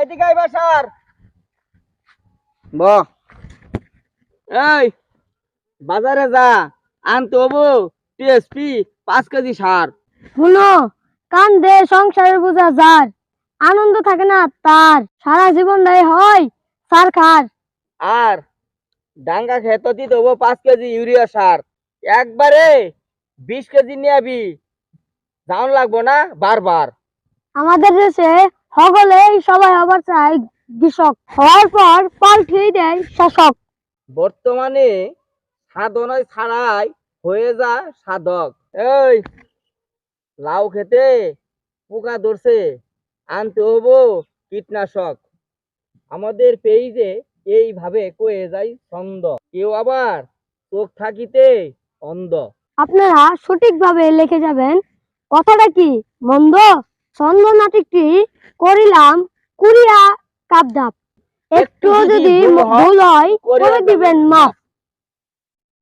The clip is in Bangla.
এইদিকে আইবা স্যার। ব। এই বাজারে যা আনতে হব টিএসপি পাঁচ কেজি সার। শুনো কান দে সংসারের বোঝা যার আনন্দ থাকে না তার সারা জীবনটাই হয় সার খার। আর ডাঙ্গা খেত দিতে হব পাঁচ কেজি ইউরিয়া সার। একবারে বিশ কেজি নিয়ে আবি দাম লাগবো না বারবার। আমাদের দেশে সকলেই সবাই হবার চাই কৃষক। হওয়ার পর পাল্টে দেয় শাসক। বর্তমানে সাধনায় ছাড়াই হয়ে যা সাধক। এই লাউ খেতে পোকা ধরছে আনতে হব কীটনাশক। আমাদের পেইজে এইভাবে কয়ে যায় ছন্দ। কেউ আবার চোখ থাকিতে অন্ধ। আপনারা সঠিকভাবে লিখে যাবেন। কথাটা কি মন্দ? ছন্দ নাটকটি করিলাম কুড়িয়া কাবদাপ একটু যদি ভুল হয় করে দিবেন মাফ।